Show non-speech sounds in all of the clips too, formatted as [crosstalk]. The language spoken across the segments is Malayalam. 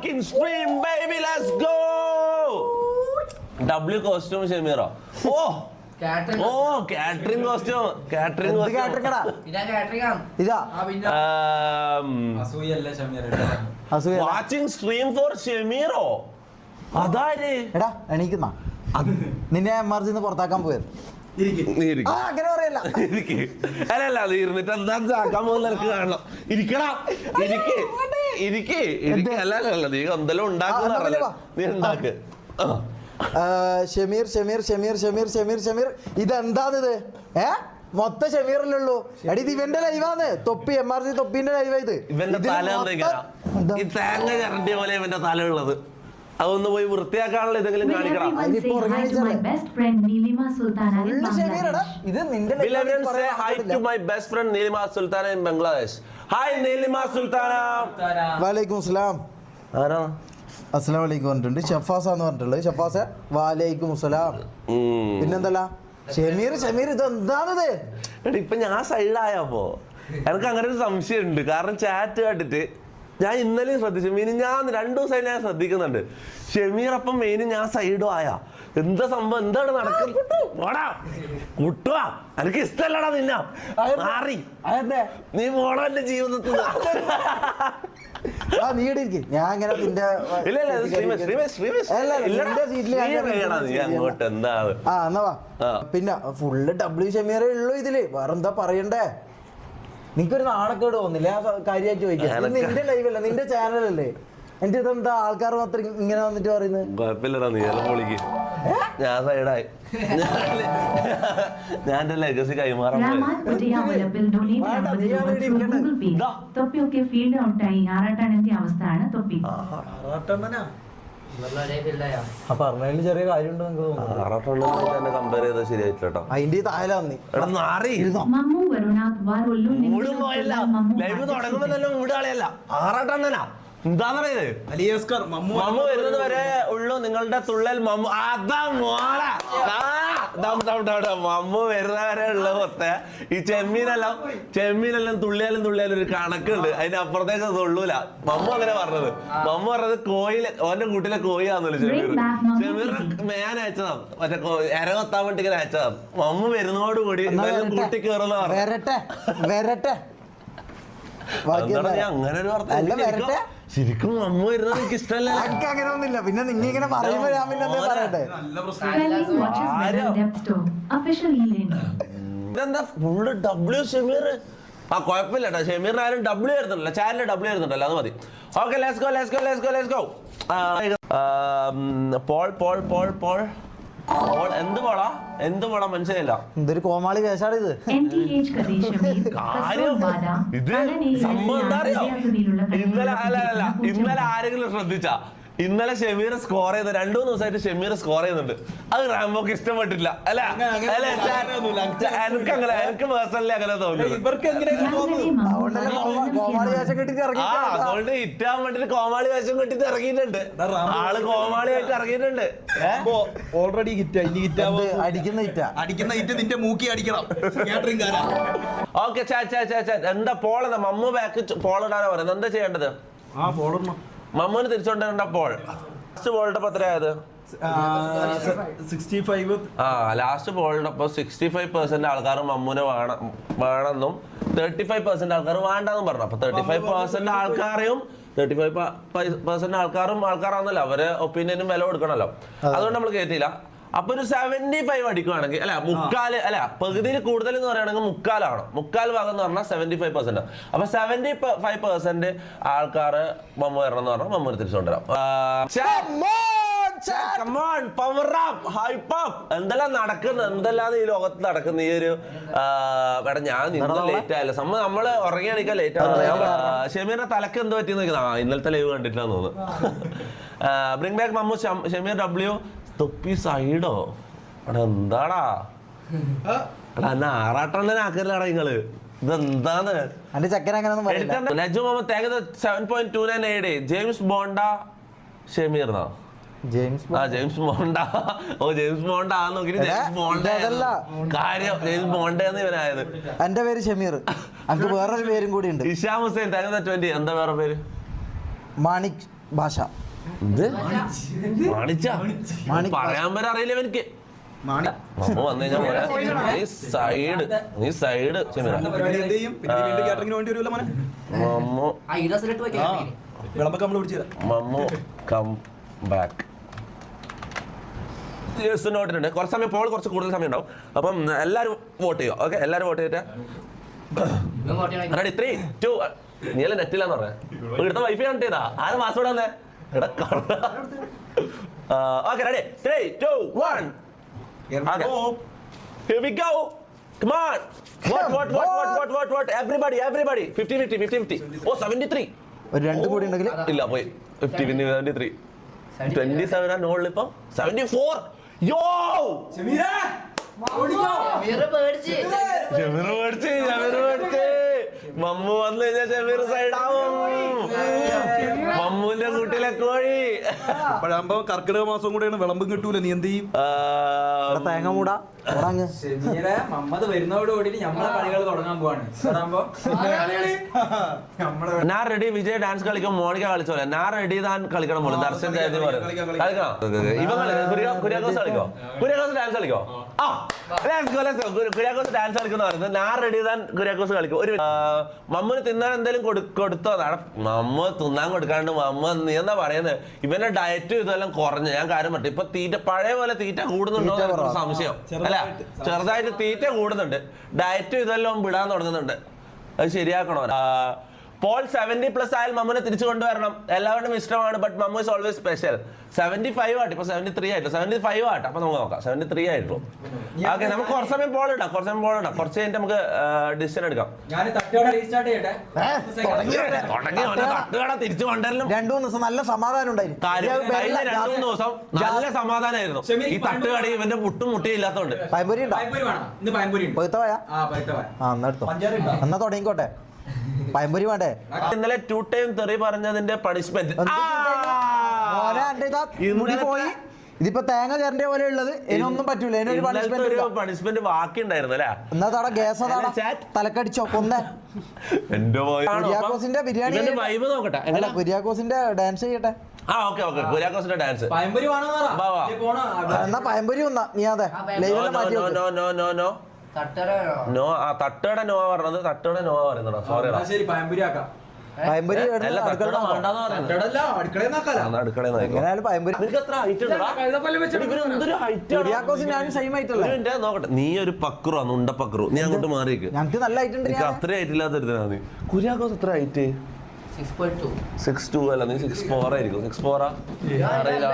Walking stream baby. Let's go. W costume ഷെമീറോ ഓ ഓ കാറ്ററിംഗ് കോസ്റ്റ്യൂം കാറ്ററിംഗ് എന്ത് കേട്ടിരിക്കടാ കാറ്ററിംഗ് ഇതാ അസൂയല്ല ഷമീർ. അസൂയ വാച്ചിങ് സ്ട്രീം ഫോർ ഷെമീറോ അതാര്? എടാ എണീക്കുന്ന. നിന്നെ എമർജിന്ന് പുറത്താക്കാൻ പോയത്. നീ ഇരിക്ക്. ആ അങ്ങനെ പറയല്ല. ഇരിക്ക്. അല്ല അല്ല അത് ഇരുന്നിട്ട് എന്താ ആക്കാൻ പോകുന്ന നിനക്ക് കാണണം. ഇരിക്കണം ഇരിക്ക്. അല്ല അല്ല നീ എന്തെല്ലാം ഉണ്ടാക്കുന്ന ആ, നീ ഉണ്ടാക്ക് ഷമീർ ഷമീർ ഷമീർ ഷമീർ ഷമീർ ഷമീർ. ഇതെന്താണിത്? ഏ? മൊത്തം ഷമീറിലുള്ളൂ അടി എടി ഇത് ഇവന്റെ ലൈവാന്ന്. തൊപ്പി എം ആർ സി തൊപ്പിന്റെ ലൈവാ ഇത്. ഇവന്റെ തല തേങ്ങ ചരണ്ടിയ പോലെ ഇവന്റെ തല ഉള്ളത്. അതൊന്ന് പോയി വൃത്തിയാക്കാനുള്ള എന്തെങ്കിലും കാണിക്കണം? ഇത് നിന്റെ to പാടില്ല. my best friend Nilima Sultana in Bangladesh? Hi Nilima Sultana. വാലൈക്കും അസ്സലാം. ആരാ? അസ്സലാം വലൈക്കും പറഞ്ഞിട്ടുണ്ട്. ഷഫാസ എന്ന് പറഞ്ഞിട്ടുള്ളത്. ഷഫാസ വാലൈക്കും അസ്സലാം. പിന്നെന്തല്ല ഷമീർ ഷമീർ ഇത് എന്താണിത് എടാ ഇപ്പൊ ഞാൻ സൈഡായപ്പോ എനിക്ക് അങ്ങനെ ഒരു സംശയം ഉണ്ട് കാരണം ചാറ്റ് കണ്ടിട്ട് ഞാൻ ഇന്നലെയും ശ്രദ്ധിച്ചു. മീനും ഞാൻ രണ്ടു ദിവസമായി ഞാൻ ശ്രദ്ധിക്കുന്നുണ്ട്. ഷെമീർ അപ്പം മെയിനും ഞാൻ സൈഡും ആയ. എന്താ സംഭവം? എന്താണ് നടക്കുന്നത്? കുട്ടുവാ. എനിക്ക് ഇഷ്ടല്ലടാ നിന്ന. മാറി. നീ മോണ എന്റെ ജീവിതത്തിൽ. പിന്നെ ഫുള്ള് ഡബ്ല്യു ഷെമീറേ ഉള്ളൂ ഇതിൽ. വേറെന്താ പറയണ്ടേ? നിനക്കൊരു നാണക്കേട് തോന്നില്ല? ആ കാര്യമായിട്ട് ചോദിക്കാം. നിന്റെ ലൈവല്ല നിന്റെ ചാനലല്ലേ എന്റെ ഇതെന്താ ആൾക്കാർ മാത്രം ഇങ്ങനെ വന്നിട്ട് പറയുന്നത്? കുഴപ്പമില്ലടാ നീ പൊളിക്ക്. ഞാൻ സൈഡായി. ഞാൻ എന്റെ ലെഗസി കൈമാറാൻ. തൊപ്പിയൊക്കെ ഫീൽഡ് ഔട്ടായി ആറാട്ടാണെത്തിയ അവസ്ഥയാണ് തൊപ്പി. ഒരേ ഫീൽഡായോ ആ പറഞ്ഞതിൽ ചെറിയ കാര്യമുണ്ട് തോന്നുന്നു. ആറാട്ടെണ്ണം കമ്പയർ ചെയ്താൽ ശരിയായിട്ടില്ല കേട്ടോ. അതിന്റെ താഴെ നീ എടാ നാറി മമ്മു വരുണാഥ് വാറുള്ളു മൂടും പോയല്ല. ലൈവ് തുടങ്ങുമ്പോ തന്നെ മൂട് കളിയല്ല. ആറാട്ടെണ്ണനാ എന്താന്നറിയത്? അലിയസ്കർ മമ്മു മമ്മു വരുന്നത് വരെ ഉള്ളു നിങ്ങളുടെ തുള്ളൽ മമ്മു. അതാ മോള. ആ, വരുന്നവരെയുള്ള ഉള്ള ഈ ചെമ്മീനെല്ലാം ചെമ്മീനെല്ലാം തുള്ളിയാലും തുള്ളിയാലും ഒരു കണക്കുണ്ട്. അതിന്റെ അപ്പുറത്തേക്ക് തുള്ളൂല. മമ്മ അങ്ങനെ പറഞ്ഞത്. മമ്മ പറഞ്ഞത് കോയിൽ ഓന്റെ കൂട്ടിലെ കോയിയാന്നല്ലോ ചെമ്മീർ. ചെമ്മീർ. മേൻ അയച്ചതാ. മറ്റേ എര കൊത്താൻ വേണ്ടി ഇങ്ങനെ അയച്ചതാ. മമ്മ വരുന്നതോടുകൂടി കൂട്ടി കയറുന്ന പറഞ്ഞു വരട്ടെ? വരട്ടെ? അങ്ങനെ ഒരു വാർത്ത. ശരിക്കും- അമ്മ വരുന്നത് എനിക്ക് ഇഷ്ടമല്ല. എനിക്ക് അങ്ങനെ ഒന്നുമില്ല പിന്നെ നിങ്ങൾ ഇങ്ങനെ പറയുമ്പോ ഞാൻ പിന്നെ എന്താ പറയട്ടെ. ഇതെന്താ? Full W Shameer. ആ കുഴപ്പമില്ല കേട്ടോ ഷമീറിന് ആരും ഡബ്ല്യു വരുന്നുണ്ടല്ലോ ചാനലിൽ ഡബ്ല്യു വരുന്നുണ്ടല്ലോ അത് മതി. Okay let's go let's go let's go let's go poll poll poll poll. Poll എന്ത് പോളാ എന്ത് പോളാ മനസ്സിലായില്ല. എന്തൊരു കോമാളി വേഷാണ് ഇത്. NTH കദേശമീർ കാര്യം കസ്തൂർബാദ ഇത് സംഭവം എന്താ അറിയോ? ഇന്നലെ അല്ല അല്ല ഇന്നലെ ആരെങ്കിലും ശ്രദ്ധിച്ചാ? ഇന്നലെ ഷെമീർ സ്കോർ ചെയ്ത രണ്ടു മൂന്ന് ദിവസമായിട്ട് ഷെമീർ സ്കോർ ചെയ്യുന്നുണ്ട്. അത് റാംബോക്ക് ഇഷ്ടപ്പെട്ടില്ല അല്ല? അങ്ങനെ അല്ല? എനിക്ക് അങ്ങനെ എനിക്ക് പേഴ്സണലി അങ്ങനെ തോന്നുന്നു ഇവർക്ക് ആ അതുകൊണ്ട് ഇറ്റാൻ വേണ്ടിട്ട് കോമാളി വേഷം കെട്ടിട്ട് ഇറങ്ങിയിട്ടുണ്ട്. ആൾ കോമാളിയായിട്ട് ഇറങ്ങിയിട്ടുണ്ട്. ഓൾറെഡി ഹിറ്റ് ഇനി ഹിറ്റ് ആവോ? അടിക്കുന്ന അടിക്കുന്ന ഹിറ്റ് നിന്റെ മൂക്കി അടിക്കണം. ഓക്കെ ചാ ചാ ചാ ചാ എന്താ പോളെന്താ മമ്മു ബാക്ക് പോളിടാനാ പറയുന്നത്? എന്താ ചെയ്യേണ്ടത്? ആ പോളർമ്മ മമ്മുന് തിരിച്ചുകൊണ്ടിരുന്നപ്പോൾ പോൾ ലാസ്റ്റ് ബോളിന്റെ എത്രയായത്? ആ ലാസ്റ്റ് ബോളിന്റെ അപ്പൊ സിക്സ്റ്റി ഫൈവ് പെർസെന്റ് ആൾക്കാർ മമ്മൂനെ വേണം വേണമെന്നും തേർട്ടി ഫൈവ് പെർസെന്റ് ആൾക്കാർ വേണ്ടെന്നും പറഞ്ഞു. അപ്പൊ തേർട്ടി ഫൈവ് പെർസെന്റ് ആൾക്കാരെയും തേർട്ടി ഫൈവ് പെർസെന്റ് ആൾക്കാരും ആൾക്കാരാണല്ലോ അവരെ ഒപ്പീനിയനും വില കൊടുക്കണല്ലോ അതുകൊണ്ട് നമ്മൾ കയറ്റിയില്ല അപ്പൊ ഒരു സെവന്റി ഫൈവ് അടിക്കുവാണെങ്കിൽ അല്ല മുക്കാൽ അല്ല പകുതിയിൽ കൂടുതൽ എന്ന് പറയുകയാണെങ്കിൽ മുക്കാലാണ് മുക്കാൽ ഭാഗം എന്ന് പറഞ്ഞാൽ സെവന്റി ഫൈവ് പെർസെന്റ് അപ്പൊ സെവന്റി ഫൈവ് പെർസെന്റ് ആൾക്കാർ മമ്മ വരണം എന്ന് പറഞ്ഞാൽ up, hype up. എന്തെല്ലാം നടക്കുന്നത് എന്തെല്ലാം ഈ ലോകത്ത് നടക്കുന്ന ഈ ഒരു മേഡം ഞാൻ ഇന്നലെ ലേറ്റ് ആയല്ലോ. സമ്മ നമ്മൾ ഉറങ്ങിയാണിക്കാൻ ലേറ്റ് ആവുന്നത് ഷെമീറിന്റെ തലക്ക് എന്ത് പറ്റിയെന്ന് ഇന്നലത്തെ ലൈവ് കണ്ടിട്ടില്ലെന്ന് തോന്നുന്നു. Bring back Mammu Shameer W തൊപ്പി സൈഡോ? എടാ എന്താടാ? എടാ എന്നെ ആറാട്ടെണ്ണനാക്കല്ലാടാ നിങ്ങൾ. ഇതെന്താണ്? എന്റെ ചക്കൻ അങ്ങനെ ഒന്നും പറയില്ല എഡിറ്റർ ലജു മുഹമ്മദ് തേങ്ങ seven point two nine eight James Bond James ആ ജെയിംസ് ബോണ്ട. ഓ ജെയിംസ് ബോണ്ട ആ നോക്കി ജെയിംസ് ബോണ്ട. കാര്യം ജെയിംസ് ബോണ്ട എന്ന് ഇവനായത്. എന്റെ പേര് ഷമീർ. എനിക്ക് വേറൊരു പേരും കൂടി ഉണ്ട്. ഇഷാം ഹുസൈൻ തേങ്ങ ട്വന്റി എന്താ വേറെ പേര്? മാണിക് ഭാഷ. ഇത് മാണിച്ച പറയാൻ വരെ അറിയില്ല എനിക്ക് നീ സൈഡ് നീ സൈഡ് മമ്മു. Come back. നോട്ടിട്ടുണ്ട് കുറച്ച് സമയം പോൾ കുറച്ച് കൂടുതൽ സമയം ഉണ്ടാവും. അപ്പം എല്ലാവരും വോട്ട് ചെയ്യുക ഓക്കെ എല്ലാവരും വോട്ട് ചെയ്തിട്ട്? ത്രീ ടു നീ അല്ലേ നെറ്റില്ലാന്ന് പറഞ്ഞേ? ഇവിടുത്തെ വൈഫൈ കണ്ടിട്ടാ ആരും password okay ready three two one oh Here we go. Come on. What, what, what, what, what, what, what? Everybody, everybody. 50, 50, 50, 50. Oh, 73. ഒരു രണ്ട് കൂടി ഉണ്ടെങ്കിൽ ഇല്ല പോയി. ഫിഫ്റ്റി പിന്നെ സെവന്റി ത്രീ ട്വന്റി സെവൻ ആണ് നോളിൽ ഇപ്പം സെവന്റി ഫോർ യോ ഷമീറ് പേടിച്ച്. ഷമീർ മേടിച്ച് ഷമീർ മേടിച്ച് മമ്മു വന്നു കഴിഞ്ഞാൽ ഷമീർ സൈഡാവും. മമ്മുവിന്റെ കൂട്ടിലെ കോഴി. അപ്പോഴാകുമ്പോ കർക്കിടക മാസം കൂടെയാണ് വിളമ്പും കിട്ടൂല നീ എന്ത് ചെയ്യും? തേങ്ങ മൂടാ. ഷെമീറെ മമ്മത് വരുന്നതോട് നമ്മളെ കളികൾ തുടങ്ങാൻ പോവാണ്. ഞാൻ റെഡി വിജയ് ഡാൻസ് കളിക്കും മോണിക്ക കളിച്ചോലെ ഞാൻ റെഡി താൻ കളിക്കണം പോലെ ദർശൻ ജയതി കളിക്കാം. കളിക്കണം? ഇവ കുര്യാക്കോസ് കളിക്കോ? കുര്യാക്കോസ് ഡാൻസ് കളിക്കോ? ആ കുര്യാക്കോസ് ഡാൻസ് കളിക്കുന്ന പറയുന്നത് ഞാൻ റെഡി താൻ കുര്യാക്കോസ് കളിക്കും. ഒരു മമ്മുന് തിന്നാൻ എന്തെങ്കിലും കൊടു- കൊടുത്തോ? നട മമ്മ തിന്നാൻ കൊടുക്കാണ്ട് മമ്മ നീ എന്താ പറയുന്നത് ഇവന്റെ ഡയറ്റ് ഇതെല്ലാം കുറഞ്ഞു. ഞാൻ കാര്യം പറഞ്ഞു ഇപ്പൊ തീറ്റ പഴയ പോലെ തീറ്റ കൂടുന്നുണ്ടോ. സംശയം. അല്ല? ചെറുതായിട്ട്. ചെറുതായിട്ട്. തീറ്റ കൂടുന്നുണ്ട്. ഡയറ്റ് ഇതെല്ലാം വിടാൻ തുടങ്ങുന്നുണ്ട്. അത് ശരിയാക്കണോ? ആ, പോൾ സെവന്റി പ്ലസ് ആയാൽ മമ്മുനെ തിരിച്ചു കൊണ്ടുവരണം. എല്ലാവരുടെയും ഇഷ്ടമാണ് but Mammu is always special seventy five ആട്ടെ ഇപ്പൊ സെവന്റി ത്രീ ആയിട്ട്? സെവന്റി ഫൈവ് ആട്ടെ അപ്പൊ നമുക്ക് നോക്കാം. സെവന്റി ത്രീ ആയിട്ടുള്ളൂ. ഓക്കെ നമുക്ക് കുറച്ച് സമയം പോൾ ഇടാം കുറച്ച് സമയം പോൾ ഇടാം. കുറച്ച് കഴിഞ്ഞിട്ട് നമുക്ക് ഡിസിഷൻ എടുക്കാം. തിരിച്ചു കൊണ്ടുവരലും. രണ്ടു മൂന്ന് ദിവസം നല്ല സമാധാനം ഉണ്ടായിരുന്നു കഴിഞ്ഞ രണ്ടു മൂന്ന് ദിവസം നല്ല സമാധാനമായിരുന്നു ഈ തട്ടുകട ഇവന്റെ മുട്ടും മുട്ടിയും ഇല്ലാത്തോണ്ട് പയമ്പൊരി ഉണ്ടോ? പയമ്പൂരി വേണം. ഇന്ന് പയമ്പൂരി ഉണ്ട്. പഴുത്ത ആ പഴുത്ത ആ? എന്നാ തുടങ്ങിക്കോട്ടെ. പയമ്പൊരി വേണ്ടേ? ഇന്നലെ ടു ടൈം തെറി പറഞ്ഞതിന്റെ പണിഷ്മെന്റ് മുടി പോയി. ഇതിപ്പോ തേങ്ങ ചേരണ്ട പോലെ ഉള്ളത്. ഇതിനൊന്നും പറ്റൂല. ഇതിനൊരു പണിഷ്മെന്റ് ഒരു പണിഷ്മെന്റ് ബാക്കി ഉണ്ടായിരുന്നു അല്ലേ? എന്നാ തട ഗ്യാസ്. തലക്കടിച്ചോ കൊന്നേ. കുര്യാക്കോസിന്റെ ബിരിയാണി വൈബ് നോക്കട്ടെ. കുര്യാക്കോസിന്റെ ഡാൻസ് ചെയ്യട്ടെ. ആ ഓക്കെ ഓക്കെ കുര്യാക്കോസിന്റെ ഡാൻസ് പയമ്പൊരി എന്നാ പയമ്പൊരി ഒന്നാ നീ അതെ. No no no no no ആ തട്ടുകട നോ പറഞ്ഞത് തട്ടുകട നോ പറയുന്നതാ. സോറി ശരി പയമ്പൊരി ഹൈറ്റ് ഹൈറ്റ് നോക്കട്ടെ നീ ഒരു പക്രു ആണ് ഉണ്ട പക്രു. നീ അങ്ങോട്ട് മാറിയേക്ക്. നല്ല ഞാൻ. അത്ര ഹൈറ്റ് ഇല്ലാത്ത നീ. കുര്യാക്കോസ് എത്ര height six two six two അല്ല നീ സിക്സ് ഫോർ ആയിരിക്കും. സിക്സ് ഫോറാ അറിയില്ല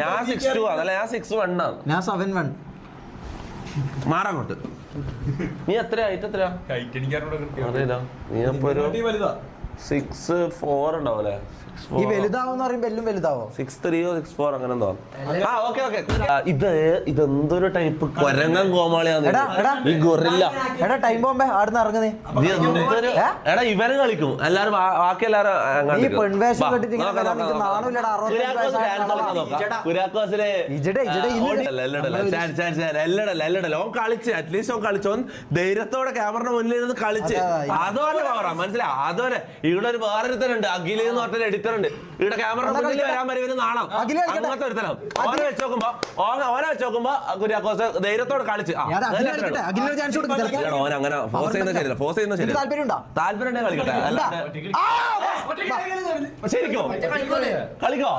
ഞാൻ സിക്സ് ടു അതല്ല ഞാൻ സിക്സ് വൺ ആണ് ഞാൻ സെവൻ വൺ മാറങ്ങോട്ട് നീ എത്ര ഹൈറ്റ് അറിയില്ല നീ അപ്പൊ ഒരു സിക്സ് ഫോർ ഉണ്ടാവും അല്ലേ? സിക്സ് ഈ ഫോർ വലുതാവെന്ന് പറയുമ്പോ എല്ലാം വലുതാവോ? സിക്സ് ത്രീയോ സിക്സ് ഫോർ അങ്ങനെ എന്തോ. ആ ഓക്കെ ഓക്കെ ഇത് ഇതെന്തൊരു ടൈപ്പ് കൊരങ്ങൻ കോമാളിയാണ്. ഈ ഗൊറില്ല എടാ ടൈം ബോംബെ ആടുന്ന് ഇറങ്ങുന്നേ. എടാ ഇവനും കളിക്കും. എല്ലാരും ബാക്കി എല്ലാരും അങ്ങോട്ട് ഈ. പെൺവേഷം കെട്ടിട്ട്. ഓൻ കളിച്ച് അറ്റ്ലീസ്റ്റ് ഓൻ കളിച്ചു. ഓൻ ധൈര്യത്തോടെ ക്യാമറയുടെ മുന്നിൽ ഇരുന്ന് കളിച്ച്. അതാ, അതോടെ പവറാ മനസ്സിലാ അതോടെ ഇവിടെ ഒരു വേറൊരുത്തനുണ്ട്. അഖിലെന്ന് പറഞ്ഞ എഡിറ്റർ ഉണ്ട് ഇവിടെ ക്യാമറ മുന്നിൽ വരാൻ വരെ നാണം അഖില കളിക്കട്ടെ. അങ്ങനത്തെ ഒരുത്തനം. ഓനെ വെച്ച് നോക്കുമ്പോ ഓനെ ഓനെ വെച്ച് നോക്കുമ്പോ കുര്യാക്കോസ് ധൈര്യത്തോടെ കളിച്ച്. ആ, കളിക്കട്ടെ, chance കൊടുക്ക്. എടാ, ഓൻ അങ്ങനെ ഫോഴ്സ് ചെയ്യുന്ന ശരിയല്ല ഫോഴ്സ് ചെയ്യുന്ന ശരിയല്ല. താല്പര്യം ഉണ്ടോ താല്പര്യം ഉണ്ടെങ്കിൽ കളിക്കട്ടെ അല്ല ശരിക്കോ? കളിക്കോ?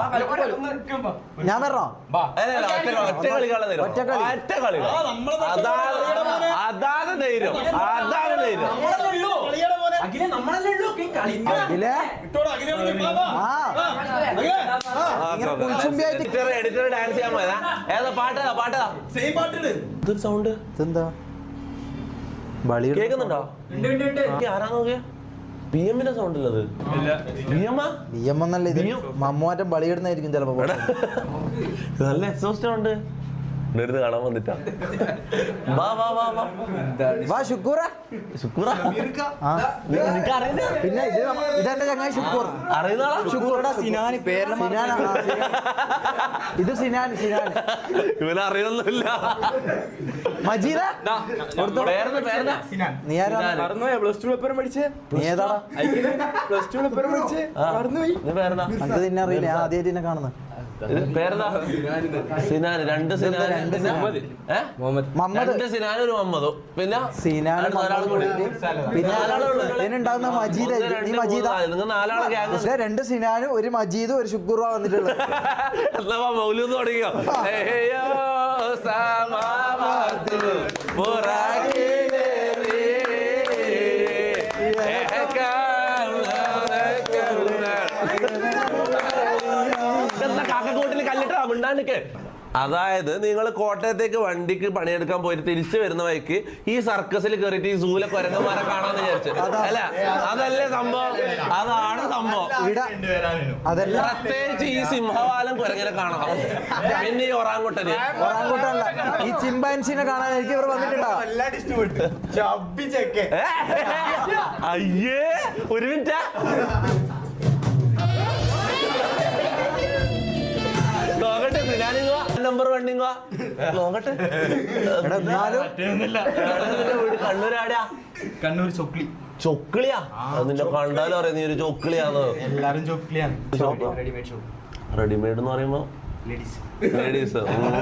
ഞാൻ വരണോ അല്ല, അല്ല, ഒറ്റ കളി- ഒറ്റ കളിക്കാനുള്ള ധൈര്യം. ഒറ്റ കളി. ഒറ്റ കളി. അതാണ് അതാണ് ധൈര്യം. അതാണ് ധൈര്യം. അഖിലെ നമ്മളല്ലേ ഉള്ളൂ? എഡിറ്റർ എഡിറ്റർ ഡാൻസ് ചെയ്യാൻ പോയതാ. ഏതാ പാട്ടേതാ പാട്ടേതാ സെയിം പാട്ടിട് ഇതൊരു സൗണ്ട് ബളി കേൾക്കുന്നുണ്ടോ ആരാ നോക്കിയ? ബി എമ്മിന്റെ സൗണ്ട് അല്ലത് ബി എം ബി എം എന്നല്ല ഇത്. മമ്മൂറ്റം ബളിയിടുന്നായിരിക്കും ചിലപ്പോ നല്ല എക്സോസ്റ്റ് ഉണ്ട് ഇവിടെ ഇരുന്ന് കാണാൻ വന്നിട്ടാ. വാ വാ വാ വാ. വാ ശുക്കൂറ. ശുക്കൂറ? ആ. നിനക്ക് അറിയുന്ന പിന്നെ ഇത് ഇതെന്റെ ചങ്ങായി ശുക്കൂർ? ശുക്കൂറുടെ സിനാൻ പേര് സിനാൻ. ഇത് സിനാൻ സിനാൻ ഇവനെ മജീദ? നീ ആരാ? പ്ലസ് ടു പേപ്പർ പഠിച്ചേ? നീ ഏതാടാ? പ്ലസ് ടു പേപ്പർ പഠിച്ചേ? ആ. മറന്നുപോയി നീ പേരെന്താ? അറിയില്ല. ആദ്യമായിട്ട് കാണുന്നത്. പേരെന്താ? സിനാൻ രണ്ട് സിനാൻ രണ്ട് സിനാൻ. മുഹമ്മദ്. സിനാനും ഒരു മമ്മദും പിന്നെ സിനാൻ പിന്നെ ഇതിനുണ്ടാകുന്ന മജീദ് രണ്ട്, മജീദ നിങ്ങൾ നാലാളെ ഗ്യാങ്. രണ്ട് സിനാനും ഒരു മജീദും ഒരു ശുക്കൂറുവാ വന്നിട്ടുള്ളത്. എന്നാ മൗലൂദ് തുടങ്ങിയോ ഏയ്യോ സമാവാത്തു. മിണ്ടാണ്ടിക്ക് അതായത് നിങ്ങൾ കോട്ടയത്തേക്ക് വണ്ടിക്ക് പണിയെടുക്കാൻ പോയിട്ട് തിരിച്ചു വരുന്ന വഴിക്ക് ഈ സർക്കസിൽ കയറിയിട്ട് ഈ സൂല കൊരങ്ങന്മാരെ കാണാന്ന് വിചാരിച്ചു. അല്ല അതല്ലേ സംഭവം? അതാണ് സംഭവം. പ്രത്യേകിച്ച് ഈ സിംഹവാലം കുരങ്ങനെ കാണാം പിന്നെ ഈ ഒറാങ്കുട്ടന്. ഒറാങ്കൂട്ടല്ല ഈ ചിമ്പാൻസിനെ കാണാൻ എനിക്ക് ഇവർ വന്നിട്ടുണ്ടോ? ഏ? അയ്യേ ഒരു മിനിറ്റ്. നോക്കട്ടെ കണ്ണൂരാടാ. കണ്ണൂർ ചൊക്ലി. ചൊക്കിളിയാ നിന്നെ കണ്ടാലും അറിയാം നീ ഒരു ചൊക്കിളിയാന്ന് എല്ലാരും ഷോ റെഡിമെയ്ഡ് എന്ന് പറയുമ്പോ? ലേഡീസ്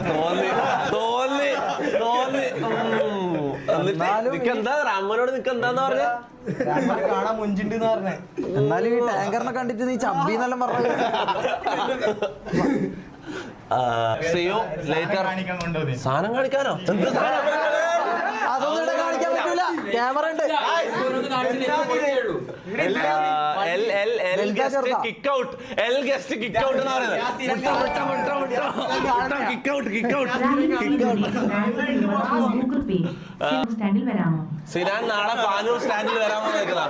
തോന്നി. തോന്നി. തോന്നി. നിക്കെന്താ രാമനോട് നിക്കെന്താന്ന് പറഞ്ഞ? കാണാൻ മുഞ്ചുണ്ട് പറഞ്ഞേ. എന്നാലും ഈ ടാങ്കറിനെ കണ്ടിട്ട് നീ ചബ്ബിന്നെല്ലാം പറഞ്ഞു [laughs] സിയോ ലേറ്റർ സാധനം കാണിക്കാനോ എന്ത് സാധനം അതൊന്നും ഇവിടെ കാണിക്കാൻ പറ്റൂല ക്യാമറ ഉണ്ട് എൽ എൽ എൽ വലുതാ kick out L guest kick out എന്ന് പറയുന്നത്. കിക്ക് ഔട്ട് കിക്ക് ഔട്ട് സ്റ്റാൻഡിൽ വരാമോ? സിനാൻ നാളെ പാനൂർ സ്റ്റാൻഡിൽ വരാമോ നിൽക്കുന്ന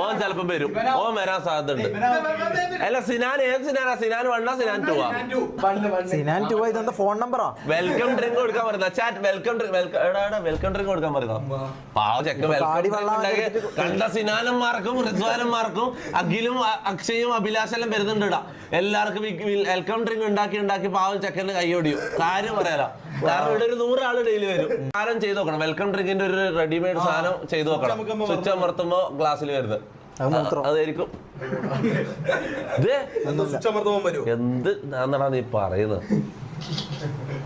ഓൻ ചിലപ്പം വരും. ഓൻ വരാൻ സാധ്യതയുണ്ട്. അല്ല സിനാൻ ഏത് സിനാനാ? സിനാൻ വണ്ണ സിനാൻ ടു ആ? സിനാൻ ടു ഇതെന്താ ഫോൺ നമ്പറാ? വെൽക്കം ഡ്രിങ്ക് കൊടുക്കാൻ പറയുന്ന chat welcome drink welcome drink കൊടുക്കാൻ പറയുന്ന പാവ ചെക്ക് വെൽക്കം കണ്ട സിനാനന്മാർക്കും റിസ്വാനന്മാർക്കും അഖിലും അക്ഷയും അഭിലാഷെല്ലാം വരുന്നുണ്ട് ഇടാ എല്ലാവർക്കും വെൽക്കം ഡ്രിങ്ക് ഉണ്ടാക്കി ഉണ്ടാക്കി പാവം ചെക്കന് കൈയൊടിയും കാര്യം പറയാലോ. കാരണം ഇവിടെ ഒരു നൂറാൾ ഡെയിലി വരും. സാധനം ചെയ്ത് നോക്കണം. വെൽക്കം ഡ്രിങ്കിന്റെ ഒരു റെഡിമെയ്ഡ് സാധനം ചെയ്ത് നോക്കണം. സ്വിച്ച് അമർത്തുമ്പോ ഗ്ലാസ്സിൽ വരുന്നത്. അതായിരിക്കും. എന്ത് എന്നാടാ നീ പറയുന്നത്?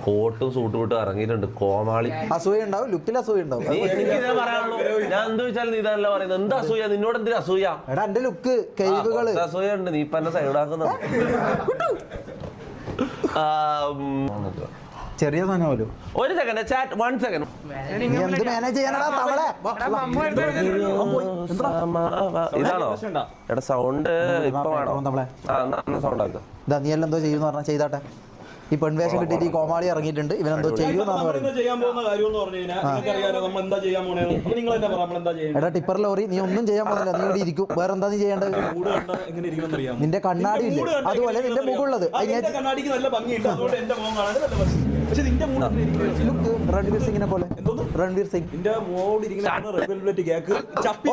കോട്ടും സൂട്ടും ഇട്ട് ഇറങ്ങിയിട്ടുണ്ട്. കോമാളി. അസൂയ ഉണ്ടാവും ലുക്കിൽ അസൂയ ഉണ്ടാവും നീ എനിക്ക് ഇതേ പറയാനുള്ളൂ? ഞാൻ എന്ത് വെച്ചാൽ നീ ഇതല്ല പറയുന്നത്. എന്ത് അസൂയ? നിന്നോട് എന്തിനു അസൂയ? എടാ എന്റെ ലുക്ക് കഴിവുകൾ കുറച്ച് അസൂയ ഉണ്ട്. നീ ഇപ്പൊ എന്നെ സൈഡാക്കുന്ന ചെറിയ സാധനമല്ലോ ഒരു സെക്കൻഡ് ചാറ്റ് വൺ സെക്കൻഡ് നീ എന്ത് മാനേജ് ചെയ്യാനടാ തവളെ? ഇതാണോ? എടാ സൗണ്ട് ഇപ്പൊ വേണോ? തവളെ. ആ സൗണ്ട് ആക്കുക ഇതാ നീ എല്ലാം എന്തോ ചെയ്യുന്ന പറഞ്ഞാൽ ചെയ്താട്ടെ. ഈ പെൺവേഷം കിട്ടിയിട്ട് ഈ കോമാളി ഇറങ്ങിയിട്ടുണ്ട്. ഇവനെന്തോ ചെയ്യുമെന്നാണ് പറയുന്നത്. ഇന്ന് ചെയ്യാൻ പോകുന്ന കാര്യം എന്ന് നിങ്ങൾക്ക് അറിയാലോ നമ്മൾ എന്താ ചെയ്യാൻ പോണേ നിങ്ങൾ തന്നെ പറ നമ്മൾ എന്താ ചെയ്യുന്നത് എടാ ടിപ്പർ ലോറി നീ ഒന്നും ചെയ്യാൻ പോകുന്നില്ല. നീ ഇവിടെ ഇരിക്കും. വേറെ എന്താ നീ ചെയ്യേണ്ടത്? നിന്റെ കണ്ണാടി ഇല്ലേ? അതുപോലെ നിന്റെ മുകളിലത്. അതിന്റെ കണ്ണാടിക്ക് നല്ല ഭംഗിയുണ്ട്. അതുകൊണ്ട് എന്റെ മുഖം നല്ല ഭംഗി. നിന്റെ മൂട് ഇരിക്കുന്നത്? ലുക്ക് രൺവീർ സിംഗിനെ പോലെ. സിംഗ് ചപ്പി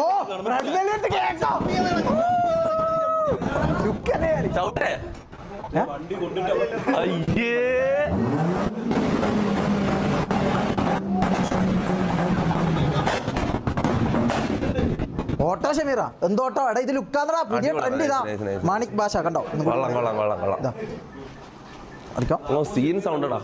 അയ്യേ. ഓട്ടോ ഷമീറ. എന്ത് ഓട്ടോ? എടാ ഇത് ലുക്കാന്നടാ പുതിയ ട്രെൻഡ് ഇതാ. മാണിക് ഭാഷ കണ്ടോ? ഒന്ന് കൊള്ളാം കൊള്ളാം കൊള്ളാം. കൊള്ളാം ഓ സീൻ സൗണ്ടടാ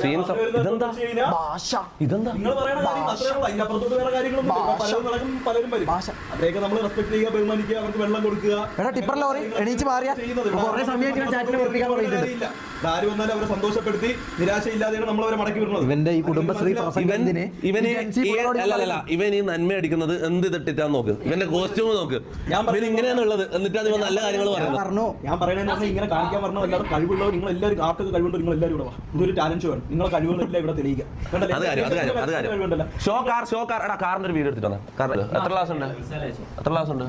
സീൻ സൗണ്ട് ഇതെന്താ? ഭാഷ. ഇതെന്താ? നിങ്ങൾ പറയുന്ന കാര്യം മാത്രമേ ഉള്ളൂ. അതിന്റെ അപ്പുറത്തോട്ട് വേറെ കാര്യങ്ങളൊന്നും പലരും നടക്കും പലരും വരും. ഭാഷ. അവരെയൊക്കെ നമ്മൾ റെസ്പെക്ട് ചെയ്യുക ബഹുമാനിക്കുക അവർക്ക് വെള്ളം കൊടുക്കുക. എടാ ടിപ്പർ ലോറി എണീച്ച് മാറിയ. കുറേ സമയമായിട്ട് ഞാൻ ചാറ്റിൽ വെറുപ്പിക്കാൻ തുടങ്ങിയിട്ടുണ്ട് ആര് വന്നാലും അവരെ സന്തോഷപ്പെടുത്തി നിരാശയില്ലാതെയാണ് നമ്മൾ അവരെ മടക്കി വിടുന്നത്. ഇവന്റെ ഈ കുടുംബശ്രീ ഇവൻ ഈ- അല്ല ഇവൻ നന്മ അടിക്കുന്നത് എന്ത് ഇതിട്ടിട്ടാന്ന് നോക്ക്. ഇവന്റെ കോസ്റ്റ്യൂം നോക്ക്. ഞാൻ ഇങ്ങനെയാണ് ഉള്ളത് എന്നിട്ടാണ് ഇവൻ നല്ല കാര്യങ്ങൾ ഞാൻ പറയുന്നത്. പറഞ്ഞു. ഞാൻ പറഞ്ഞാൽ ഇങ്ങനെ കാണിക്കാൻ പറഞ്ഞ എല്ലാവരും കഴിവുള്ളവർ നിങ്ങൾ എല്ലാവരും ആർക്കൊക്കെ കഴിവുണ്ടോ. നിങ്ങൾ എല്ലാവരും ഇവിടെ വാ. ഇതൊരു ടാലന്റ് ആണ് നിങ്ങളെ കഴിവുകളെല്ലാം ഇവിടെ തെളിയിക്കാം. കണ്ടല്ലേ? അത് കാര്യം അത് കാര്യം അത് കാര്യം. Show car show car. എടാ കാറിന്റെ ഒരു വീഡിയോ എടുത്തിട്ടാണ് കാർ എത്ര ക്ലാസ് ഉണ്ട്? എത്ര ക്ലാസ് ഉണ്ട്?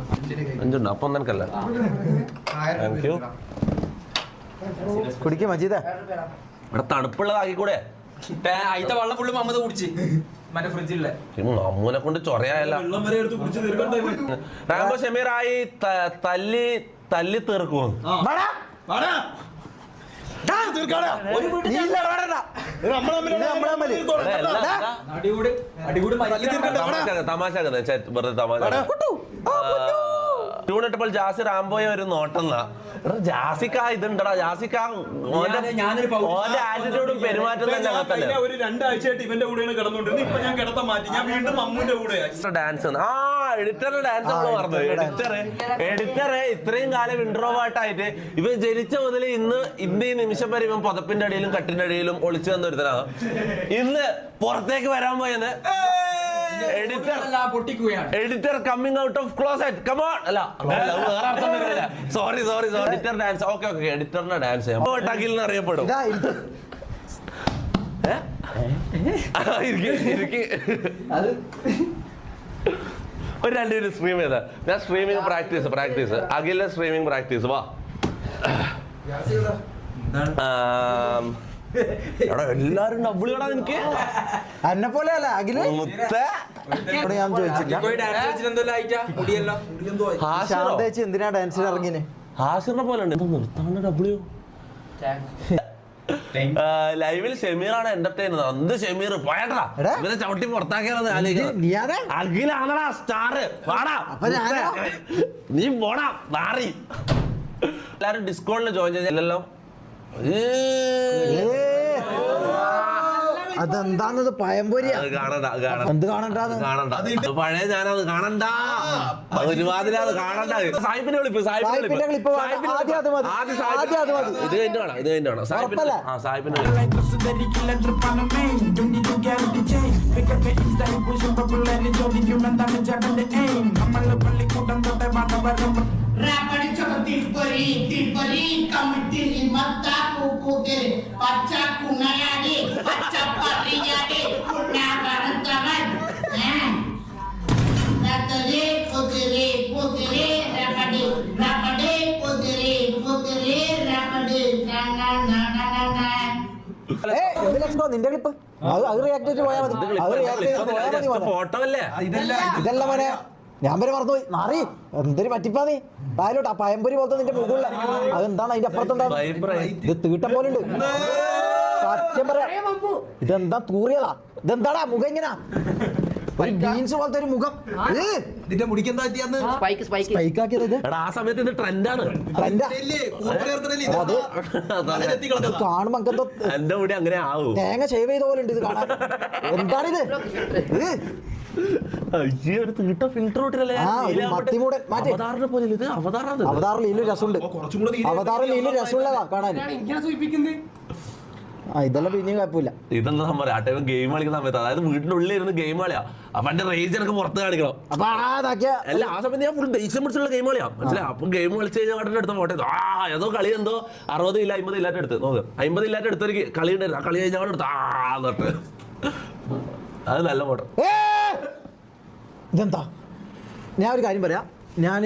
അഞ്ചുണ്ട്. അപ്പൊ നിനക്കല്ല? Thank you മജീദേ. ഇവിടെ തണുപ്പുള്ളതാക്കി കൂടെ അതിന്റെ വെള്ളം ഫുള്ള് മമ്മത് കുടിച്ച്. അമ്മൂനെ കൊണ്ട് ചൊറയായല്ല. വെള്ളം വരെ എടുത്ത് കുടിച്ച് തീർക്കണ്ടേ റാംബോ ഷമീറായി തല്ലി തല്ലി തീർക്കും തമാശ വെറുതെ തമാശ ട്യൂണിട്ടപ്പോൾ ജാസി റാംബോയെ ഒരു നോട്ടം ജാസിക്ക ഇതുണ്ടടാ. ജാസിക്ക പൗ- ഓന്റെ ആറ്റിറ്റ്യൂഡും പെരുമാറ്റം തന്നെ കഴിഞ്ഞ ഒരു രണ്ടാഴ്ചയായിട്ട് ഇവന്റെ കൂടെയാണ് കിടന്നുകൊണ്ടിരുന്നത് ഇപ്പൊ ഞാൻ കിടത്ത മാറ്റി. ഞാൻ വീണ്ടും അമ്മുന്റെ കൂടെ ഡാൻസ് ആ എഡിറ്ററുടെ ഡാൻസ് എഡിറ്റർ എഡിറ്റർ ഇത്രയും കാലം ഇൻട്രോവേർട്ടായിട്ട് ഇവൻ ജനിച്ച മുതൽ ഇന്ന് ഇന്ന് ഈ നിമിഷം വരെ ഇവൻ പൊതപ്പിന്റെ അടിയിലും കട്ടിന്റെ അടിയിലും ഒളിച്ചു തന്ന തന്നൊരുത്തനാണ് ഇന്ന് പുറത്തേക്ക് വരാൻ പോയെന്ന്. Editor പൊട്ടിക്കുകയാണ് editor coming out of closet come on അല്ല വേറെ അർത്ഥം വരുന്നില്ല. Sorry sorry sorry editor dance okay okay എഡിറ്ററിന്റെ dance ചെയ്യാം. അറിയപ്പെടും. ഇരിക്ക്, ഇരിക്ക്. ഒരു രണ്ട് രണ്ടുപേരും സ്ട്രീം ചെയ്ത. ഞാൻ streaming practice practice Akhila streaming practice വാ. എടാ എല്ലാരും ഡബിൾ കടാ നിനക്ക്. എന്നെ പോലെ അല്ല അഖിൽ? മുത്ത. ഞാൻ ചോദിച്ചില്ല. എന്തിനാ ഡാൻസിന് ഇറങ്ങിന്? ഹാസിറിനെ പോലെ ഉണ്ട്. നിർത്താണ്ട് ഡബ്ല്യു ലൈവിൽ ഷെമീറാണ് എന്റർടൈൻ എന്ത് ഷെമീർ? പോയട്ടാ. ഇവരെ ചവിട്ടി പുറത്താക്കിയത് നീയാതെ അഖിലാണടാ സ്റ്റാർ വാടാ? നീ പോടാ മാറി. എല്ലാരും ഡിസ്കൗണ്ടിൽ ജോയിൻ ചെയ്തല്ലോ ഏ. അതെന്താന്നത് പയംപൊരിയാ അത് കാണണ്ട അത് കാണണ്ട. എന്ത് കാണണ്ടാന്ന്? പഴയ ഞാനത് സാഹിബിനെ വിളിപ്പ് സാഹിബിന്റെ ആദ്യം അത് മതി. ആദ്യം അത് മതി. ഇത് കഴിഞ്ഞ വേണം ഇത് കഴിഞ്ഞ വേണം. സാഹിബിനെ ഉറപ്പല്ലേ? ആ സാഹിബിനെ വിളിപ്പ് Rapari chokotil pori, til pori, kamitil mata kukutil, pacha kunayade, pacha pariyade, kunagaran kaman. Ratale, putile, putile, rapade, rapade, putile, putile, rapade, na na na na na na. ഏ എന്തിനാ നിന്റെ ക്ലിപ്പ് അത് അത് റിയാക്ട് ചെയ്ത് പോയാൽ മതി അത് റിയാക്ട് ചെയ്ത് പോയാൽ മതി മോനെ. ഫോട്ടോ അല്ലേ ഇതല്ല മോനെ ഞാൻ വരെ മറന്നുപോയി. മാറി എന്തൊരു പറ്റിപ്പാ നീ? പായലോട്ട് ആ പയമ്പൊരി പോലത്തെ നിന്റെ മുകളിൽ. അതെന്താണ് അതിന്റെ അപ്പുറത്തെന്താ ഇത് തീട്ടം പോലെ ഉണ്ട് സത്യം പറയാ. ഇതെന്താ തൂറിയതാ? ഇതെന്താടാ? മുഖം ഇങ്ങനെ? ഒരു ബീൻസ് പോലത്തെ ഒരു മുഖം. ഇതിന്റെ നിന്റെ മുടിക്കെന്താ സ്പൈക്ക് സ്പൈക്ക് സ്പൈക്ക് ആക്കിയത്? ഇത് എടാ ആ സമയത്ത് ഇത് ട്രെൻഡാണ്. ട്രെൻഡാ? കാണുമ്പോ എന്റെ മുടി അങ്ങനെ ആവും. തേങ്ങ ഷേവ് ചെയ്ത പോലെ ഉണ്ട് ഇത് കാണാൻ. എന്താണിത്? അവതാറിൽ രസമുണ്ട്. അവതാറിൽ രസമുള്ളതാ കാണാൻ. ഇതെല്ലാം പിന്നെയും കുഴപ്പമില്ല. ഇതെന്താ സംഭവം? ആട്ടെ ഗെയിം കളിക്കുന്ന സമയത്ത്. അതായത് വീട്ടിനുള്ളിൽ ഇരുന്ന് ഗെയിം കളിയാ. അപ്പൊ എന്റെ റേഞ്ച് എനിക്ക് പുറത്ത് കാണിക്കണം. അപ്പൊ ആ അല്ല ആ സമയത്ത് ഞാൻ ഫുൾ ദേഷ്യം പിടിച്ചുള്ള ഗെയിം കളിയാ. മനസ്സിലായി? അപ്പൊ ഗെയിം കളിച്ച് കഴിഞ്ഞാൽ കടന്റെ അടുത്ത ഫോട്ടോ എടുത്തു. ആ ഏതോ കളി എന്തോ? അറുപത് ഇല്ല അമ്പത് ഇല്ലാട്ട് എടുത്ത് നോക്ക്. അമ്പത് ഇല്ലാട്ട് എടുത്തൊരു കളി ഉണ്ടായിരുന്നു. ആ കളി കഴിഞ്ഞാൽ എടുത്ത് ആ എന്നിട്ട്. അത് നല്ല ഫോട്ടോ ഇതെന്താ? ഞാൻ ഒരു കാര്യം പറയാം. ഞാൻ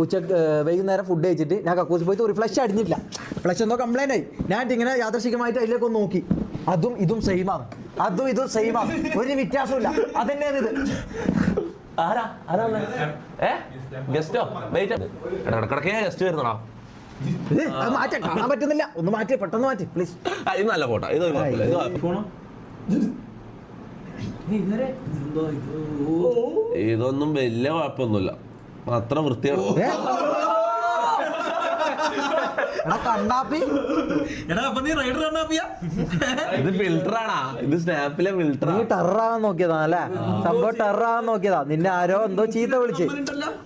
ഉച്ചയ്ക്ക് വൈകുന്നേരം ഫുഡ് കഴിച്ചിട്ട് ഞാൻ കക്കൂസ് പോയിട്ട് ഒരു ഫ്ലഷ് അടിഞ്ഞിട്ടില്ല. ഫ്ലഷ് എന്തോ കംപ്ലൈന്റ് ആയി. ഞാൻ ഇങ്ങനെ യാദർശികമായിട്ട് അതിലേക്ക് ഒന്ന് നോക്കി. അതും ഇതും സെയിം ആണ്. അതും ഇതും സെയിം ആണ്. ഒരു വ്യത്യാസമില്ല അതന്നെയാണ് ഇത്. ആരാ? ആരാ? ഏ? ഗസ്റ്റോ വെയിറ്റ് ഇടക്കിടക്കേ ഗസ്റ്റ് വരുന്നടാ. ഇത് അത് മാറ്റാം കാണാൻ പറ്റുന്നില്ല. ഒന്ന് മാറ്റി പെട്ടെന്ന് മാറ്റി. പ്ലീസ് ഇത് നല്ല ഫോട്ടോ. ഇത് ഇതൊന്നും വലിയ കുഴപ്പമൊന്നുമില്ല. അത്ര വൃത്തിയാണ്. എടാ കണ്ണാപ്പി. എടാ അപ്പൊ നീ റൈഡർ കണ്ണാപ്പിയാ? ഇത് ഫിൽറ്ററാണാ ഇത് സ്നാപ്പിലെ ഫിൽറ്റർ നീ ടെററാവാൻ നോക്കിയതാ അല്ലെ? സംഭവം ടെററാവാൻ നോക്കിയതാ. നിന്നെ ആരോ എന്തോ ചീത്ത വിളിച്ച്.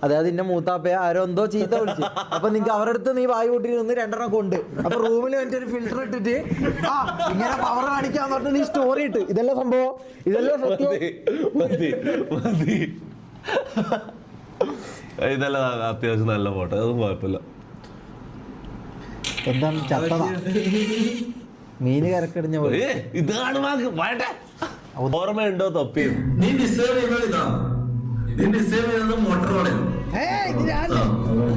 അതായത് നിന്നെ മൂത്താപ്പയെ. ആരോ എന്തോ ചീത്ത വിളിച്ച്. അപ്പൊ നിനക്ക് അവരുടെ അടുത്ത് നീ വായി കൂട്ടി നിന്ന് രണ്ടെണ്ണം കൊണ്ട്. അപ്പൊ റൂമിൽ ഒരു ഫിൽറ്റർ ഇട്ടിട്ട് ആ ഇങ്ങനെ പവർ കാണിക്കാൻ പറഞ്ഞിട്ട് നീ സ്റ്റോറി ഇട്ട്. ഇതല്ല സംഭവം? ഇതല്ല സത്യം? മതി മതി. ഇതല്ല അത്യാവശ്യം നല്ല ഫോട്ടോ. അതൊന്നും കുഴപ്പമില്ല. എന്താണ് ചത്തതാ? മീന് കരക്കടിഞ്ഞ പോലെ. ഏ ഇത് കാണുമ്പോ വരട്ടെ ഓർമ്മയുണ്ടോ തൊപ്പിയും? ഇത് ഞാൻ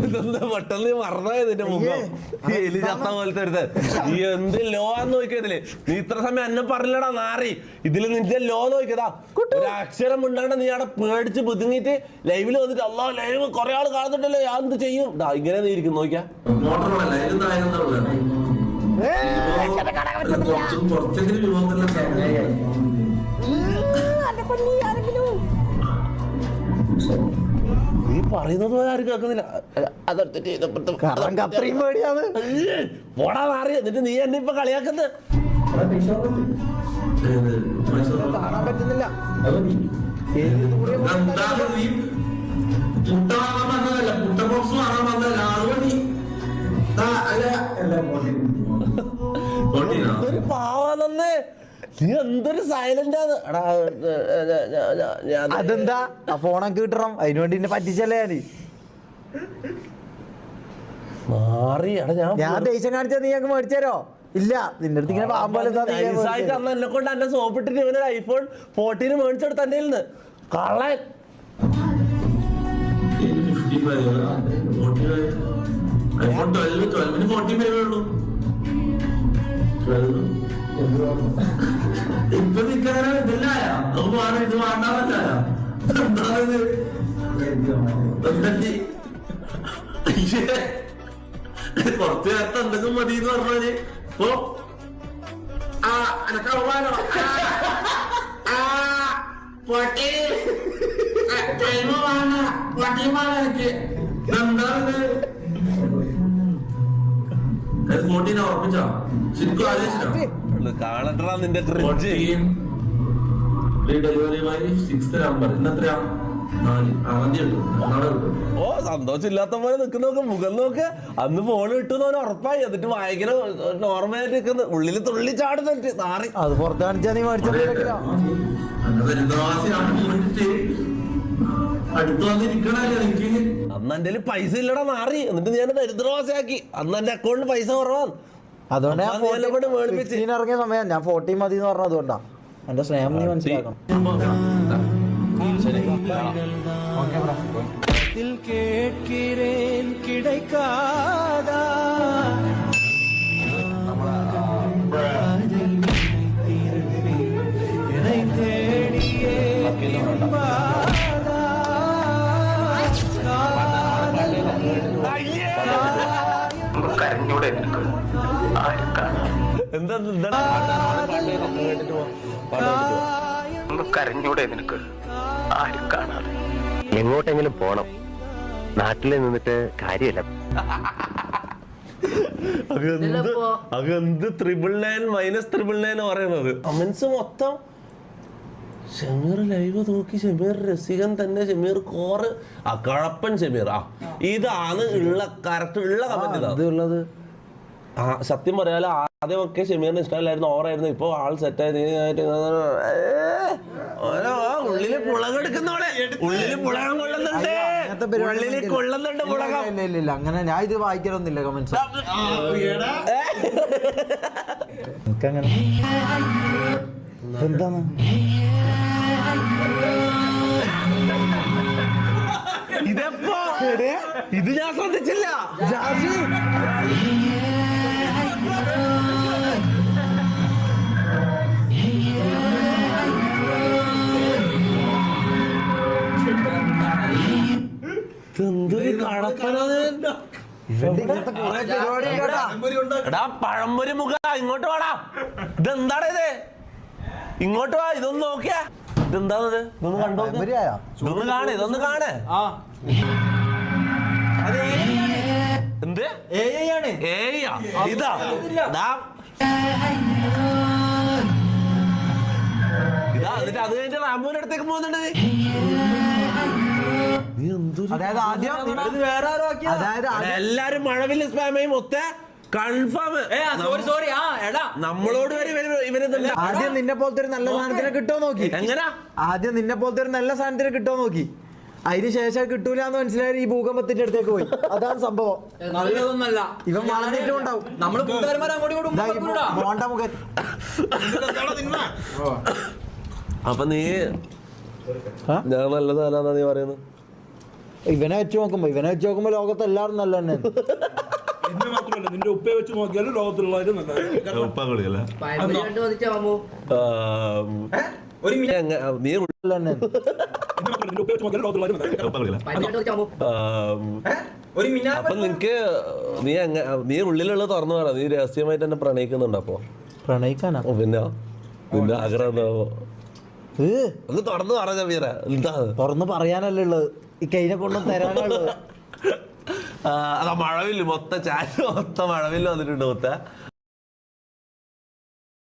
ഇതെന്താ പെട്ടെന്ന് മറന്നുപോയത് നിന്റെ മുഖം? ഈ എലി ചത്ത പോലത്തെ ഒരുത്തൻ നീ എന്ത് ലോ ആന്ന് നോക്കിയതിൽ നീ ഇത്ര സമയം എന്നെ പറഞ്ഞില്ലടാ നാറി. ഇതിൽ നിന്റെ ലോ നോക്കിയതാ ഒരു അക്ഷരം ഉണ്ടാണ്ട് നീ അവിടെ പേടിച്ച് ബുദ്ധിമുട്ട് ലൈവിൽ വന്നിട്ട് അല്ലാ ലൈവ് കുറെ ആൾ കാണുന്നുണ്ടല്ലോ ഞാൻ എന്ത് ചെയ്യും? ഇങ്ങനെ നീ ഇരിക്കും നോക്കിയാ. നീ പറയുന്നത് പോലെ ആരും കേൾക്കുന്നില്ല. അതെടുത്തിട്ട് ഇതപ്പുറത്ത് കാരണം അത്രയും പേടിയാണ്. പോടാ മാറി എന്നിട്ട് നീ എന്നെ ഇപ്പൊ കളിയാക്കുന്നത്? കാണാൻ പറ്റുന്നില്ല. എന്തൊരു പാവാന്നേ നീ എന്തൊരു സൈലന്റ് ഞാൻ- അതെന്താ? ആ ഫോണൊക്കെ കിട്ടണം. അതിനു വേണ്ടി എന്നെ പറ്റിച്ചല്ലേ ഞാൻ. മാറി. എടാ ഞാൻ ഞാൻ ദേഷ്യം കാണിച്ചാ നീ അങ്ങ് മേടിച്ചേരോ? ഇല്ല നിന്റെ അടുത്ത് ഇങ്ങനെ പാമ്പോലെ അന്ന് എന്നെ കൊണ്ട് എന്നെ സോപ്പിട്ടിട്ട് ഇവനൊരു ഐഫോൺ ഫോർട്ടീന് മേടിച്ചെടുത്ത് എന്റെ നിന്ന് ഐഫോൺ ട്വൽവ് ട്വൽവിന് ഫോർട്ടി ഫൈവ് ഉള്ളൂ ഇപ്പൊ നിൽക്കാൻ ഇതില്ല നമുക്ക് വേണം ഇത് വേണ്ടാന്നല്ല എന്താണിത്. കുറച്ച് നേരത്തെ എന്തെങ്കിലും മതി എന്ന് പറഞ്ഞാൽ ഇപ്പൊ ആ എനക്ക് പോവാനോ ആ പൊട്ടി ടൈം വേണ്ട പൊട്ടി വേണം എനിക്ക് എന്താണിത് ഫോർട്ടീൻ ഉറപ്പിച്ചോ ശരിക്കും ആലോചിച്ചോ കാണട്ടാ നിന്റെ ക്രിഞ്ച് ഓ സന്തോഷമില്ലാത്ത പോലെ നിൽക്കുന്നൊക്കെ മുഖം നോക്ക്. അന്ന് ഫോൺ കിട്ടുന്ന അവന് ഉറപ്പായി. എന്നിട്ട് ഭയങ്കര നോർമലായിട്ട് നിൽക്കുന്നു ഉള്ളിൽ തുള്ളി ചാടുന്നുണ്ട് നാറി. അത് പുറത്ത് കാണിച്ചാ നീ മേടിച്ചോ അന്ന് എന്റെ പൈസ ഇല്ലടാ മാറി എന്നിട്ട് ഞാൻ ദരിദ്രവാസിയാക്കി. അന്ന് എന്റെ അക്കൗണ്ടിൽ പൈസ കുറവാണ് അതുകൊണ്ട് ഞാൻ അപ്പൊ നീ എന്നെ കൊണ്ട് മേടിപ്പിച്ച്. 16 ഇറങ്ങിയ സമയം ഞാൻ ഫോർട്ടി മതി എന്ന് പറഞ്ഞത് അതുകൊണ്ടാ. എന്റെ സ്നേഹം നീ മനസ്സിലാക്കണം. എന്താ എന്താ കേട്ടിട്ട് പോ. പാട്ട് കേട്ടിട്ട് പോ. കരഞ്ഞൂടെ നിനക്ക്. ആരും കാണാതെ. എങ്ങോട്ടെങ്കിലും പോണം. നാട്ടിൽ നിന്നിട്ട് കാര്യമില്ല. അത് എന്ത് ഇതിലിപ്പോ- അത് എന്ത് triple nine minus triple nine പറയുന്നത്. കമന്റ്സ് മൊത്തം ഷമീർ ലൈവ് നോക്കി ഷമീർ രസികൻ തന്നെ ഷമീർ കോറ് ആ കഴപ്പൻ ഷമീർ. ആ ഇതാണ് ഉള്ള കറക്റ്റ് ഉള്ള കമന്റ് ഇതാണ്. ഉള്ളത്. സത്യം പറയാലോ ആദ്യമൊക്കെ ഷെമീറിന് ഇഷ്ടമല്ലായിരുന്നു ഓറായിരുന്നു ഇപ്പൊ ആൾ സെറ്റായി ഉള്ളിൽ പുളകെടുക്കുന്നോടെ ഉള്ളിൽ പുളകം കൊള്ളുന്നുണ്ട്. ഉള്ളിൽ. കൊള്ളുന്നുണ്ട് പുളകം. അങ്ങനെ ഞാൻ ഇത് വായിക്കലൊന്നുമില്ല കമന്റ്സ് എനിക്കങ്ങനെ എന്താണ് ഇതെപ്പോ? ഇത് ഞാൻ ശ്രദ്ധിച്ചില്ല. ജാസി. എടാ പഴംപൊരി മുഖ ഇങ്ങോട്ട് വാടാ. ഇതെന്താണ് ഇത്? ഇങ്ങോട്ട് വാ ഇതൊന്ന് നോക്കിയാ. ഇതെന്താണത്? ഇതൊന്ന് കണ്ടോ ഇതൊന്ന് കാണേ ഇതൊന്ന് കാണേ. എന്ത്? ഏ ആണ്. ഇതാ. ഇതാ. എന്നിട്ട് അത് കഴിഞ്ഞിട്ട് റാംബോന്റെ അടുത്തേക്ക് പോകുന്നുണ്ട്. അതായത് ആദ്യം. അതായത് എല്ലാരും മഴവിൽ സ്പാമയും ഒത്ത കൺഫേം സോറി സോറി ആ എടാ. നമ്മളോട് വരെ ഇവർ ആദ്യം നിന്നെ പോലത്തെ ഒരു നല്ല സാധനത്തിന് കിട്ടോ നോക്കി? എങ്ങനെ? ആദ്യം നിന്നെ പോലത്തെ ഒരു നല്ല സാധനത്തിന് കിട്ടോ നോക്കി? അതിന് ശേഷം കിട്ടൂല എന്ന് മനസ്സിലായി ഈ ഭൂകമ്പത്തിന്റെ അടുത്തേക്ക് പോയി. അതാണ് സംഭവം. നല്ലതൊന്നല്ല. ഇവൻ വളർന്നിട്ടും ഉണ്ടാവും. നമ്മൾ. മോണ്ട മുഖൻ അപ്പൊ നീ? ഞാൻ നല്ല സാധനം നീ പറയുന്നത്? ഇവനെ വെച്ച് നോക്കുമ്പോ ഇവനെ വെച്ച് നോക്കുമ്പോ ലോകത്ത് എല്ലാവരും നല്ല തന്നെ. എന്നെ മാത്രമല്ല നിന്റെ ഉപ്പയെ വെച്ച് നോക്കിയാലും തന്നെ. അപ്പൊ നിനക്ക് നീ അങ്ങ നീ ഉള്ളിലുള്ള തുറന്നു പറ. നീ രഹസ്യമായിട്ട് എന്നെ പ്രണയിക്കുന്നുണ്ട് അപ്പൊ? പ്രണയിക്കാനാ? പിന്നെ? നിന്റെ ആഗ്രഹം ഒന്ന് തുറന്നു പറഞ്ഞ വീര എന്താ? തുറന്നു പറയാനല്ലേ ഉള്ളത്. ഈ കഴിഞ്ഞ കൊണ്ടും തരാനുള്ളത് അതാ മഴവില്ല. മൊത്ത ചാറ്റ് മൊത്ത മഴവില്ല വന്നിട്ടുണ്ട് മൊത്തം.